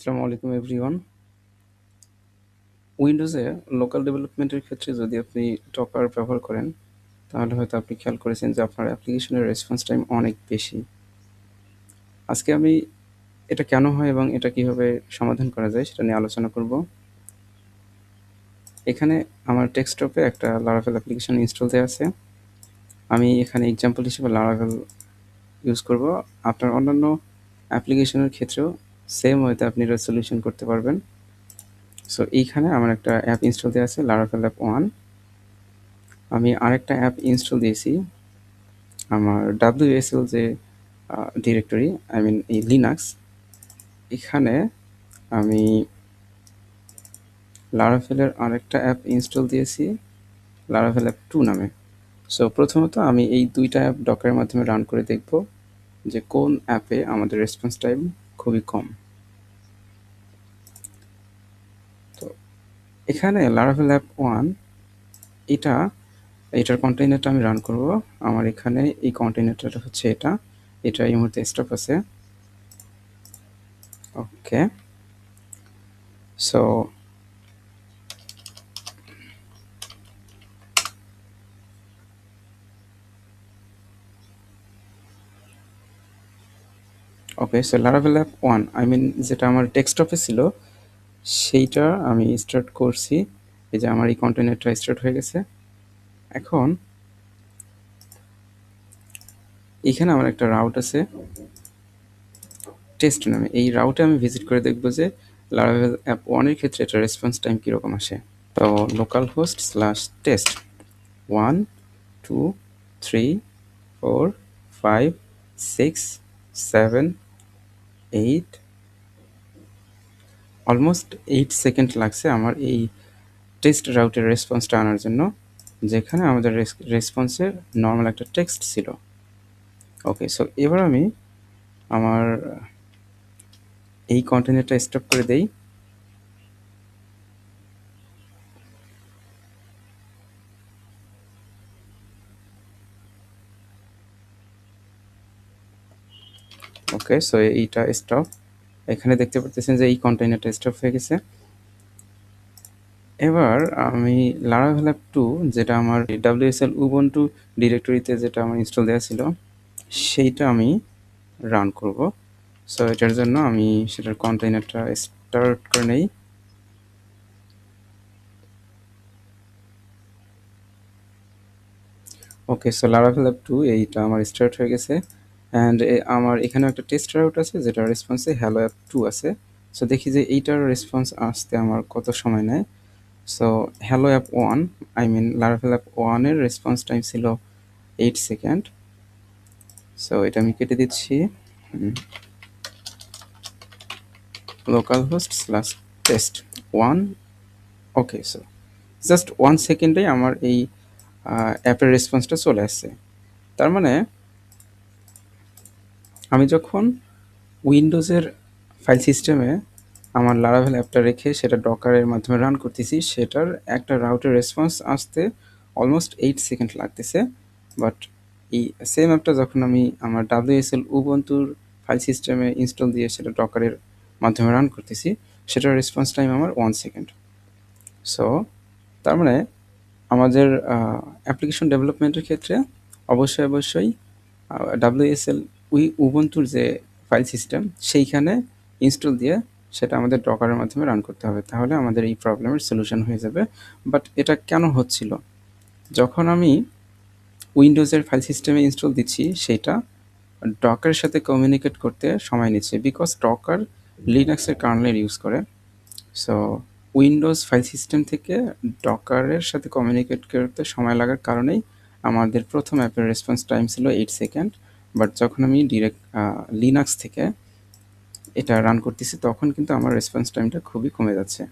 আসসালামু আলাইকুম everyone উইন্ডোজে local ডেভেলপমেন্টের ক্ষেত্রে যদি আপনি টকার ব্যবহার করেন, তাহলে হয়তো আপনি খেয়াল করেছেন যে আপনার অ্যাপ্লিকেশনের রেসপন্স টাইম অনেক বেশি। আজকে আমি এটা কেন হয় এবং এটা কীভাবে সমাধান করা যায় সেটা নিয়ে আলোচনা করব। এখানে আমার ডেস্কটপে একটা লারাভেল অ্যাপ্লিকেশন ইনস্টল দেওয়া আছে। আমি এখানে এক্সাম্পল হিসেবে লারাভেল ইউজ করব। আপনার অন্যান্য অ্যাপ্লিকেশনের ক্ষেত্রেও সেম ওয়েতে আপনি রেজলিউশন করতে পারবেন। সো এইখানে আমার একটা অ্যাপ ইনস্টল দেওয়া আছে লারাভেল অ্যাপ ওয়ান আমি আরেকটা অ্যাপ ইনস্টল দিয়েছি, আমার ডাব্লিউএসএল যে ডিরেক্টরি আই মিন এই লিনাক্স এখানে আমি লারাভেলের আরেকটা অ্যাপ ইনস্টল দিয়েছি লারাভেল অ্যাপ টু নামে। সো প্রথমত আমি এই দুইটা অ্যাপ ডকারের মাধ্যমে রান করে দেখব যে কোন অ্যাপে আমাদের রেসপন্স টাইম খুবই কম। তো, এখানে লারাভেল অ্যাপ ওয়ান এটা, এটার কন্টেইনারটা আমি রান করব। আমার এখানে এই কন্টেইনারটা হচ্ছে এটা। এটা এই মুহূর্তে স্টপ আছে। Okay so okay so Laravel app one I mean যেটা আমার ডেস্কটপে ছিল, সেইটা আমি স্টার্ট করছি। এই যে আমার এই কন্টেনারটা স্টার্ট হয়ে গেছে। এখন, এখানে আমার একটা রাউট আছে। টেস্ট নামে। এই রাউটে আমি ভিজিট করে দেখব যে লারাভেল অ্যাপ ওয়ানের ক্ষেত্রে এটা রেসপন্স টাইম কীরকম আসে। তো local host slash test one two three four five six seven eight almost eight second লাগছে আমার এই টেক্সট রাউটের রেসপন্সটা আনার জন্য, যেখানে আমাদের রেসপন্সের নর্মাল একটা টেক্সট ছিল। ওকে সো এবার আমি আমার এই কন্টেনারটা স্টপ করে দেই। ওকে সো এইটা স্টপ এখানে দেখতে পাচ্ছেন যে এই কন্টেনারটা স্টপ হয়ে গেছে। এবার আমি লারাভেল অ্যাপ টু যেটা আমার ডাব্লিউএসএল উবন্টু ডিরেক্টরিতে যেটা আমার ইনস্টল দেওয়া ছিল, সেইটা আমি রান করব। সো এটার জন্য আমি সেটার কন্টেনারটা স্টার্ট করে নেই। Okay so Laravel app two এইটা আমার স্টার্ট হয়ে গেছে। অ্যান্ড আমার এখানে একটা টেস্ট রাউট আছে যেটা রেসপন্সে হ্যালো অ্যাপ টু আছে। সো দেখি যে এইটার রেসপন্স আসতে আমার কত সময় নেয়। So hello app one I mean Laravel app ওয়ানের রেসপন্স টাইম ছিল এইট সেকেন্ড সো এটা আমি কেটে দিচ্ছি। Local host slash test one okay so just one সেকেন্ডেই আমার এই অ্যাপের রেসপন্সটা চলে আসছে। তার মানে আমি যখন উইন্ডোজের ফাইল সিস্টেমে আমার লারাভেল অ্যাপটা রেখে সেটা ডকারের মাধ্যমে রান করতেছি, সেটার একটা রাউটের রেসপন্স আসতে অলমোস্ট এইট সেকেন্ড লাগতেছে। বাট এই সেম অ্যাপটা যখন আমি আমার ডাব্লিউএসএল উবন্তুর ফাইল সিস্টেমে ইনস্টল দিয়ে সেটা ডকারের মাধ্যমে রান করতেছি, সেটার রেসপন্স টাইম আমার ওয়ান সেকেন্ড সো তার মানে আমাদের অ্যাপ্লিকেশন ডেভেলপমেন্টের ক্ষেত্রে অবশ্যই অবশ্যই ডাব্লিউএসএল উই উবন্তুর যে ফাইল সিস্টেম সেইখানে ইনস্টল দিয়ে সেটা আমাদের ডকারের মাধ্যমে রান করতে হবে। তাহলে আমাদের এই প্রবলেমের সলিউশন হয়ে যাবে। বাট এটা কেন হচ্ছিল? যখন আমি উইন্ডোজের ফাইল সিস্টেমে ইনস্টল দিচ্ছি, সেটা ডকারের সাথে কমিউনিকেট করতে সময় নিচ্ছে। বিকজ ডকার লিনাক্সের কার্নেল ইউজ করে। সো উইন্ডোজ ফাইল সিস্টেম থেকে ডকারের সাথে কমিউনিকেট করতে সময় লাগার কারণেই আমাদের প্রথম অ্যাপের রেসপন্স টাইম ছিল এইট সেকেন্ড বাট যখন আমি ডিরেক্ট লিনাক্স থেকে এটা রান করতেছি, তখন কিন্তু আমার রেসপন্স টাইমটা খুবই কমে যাচ্ছে।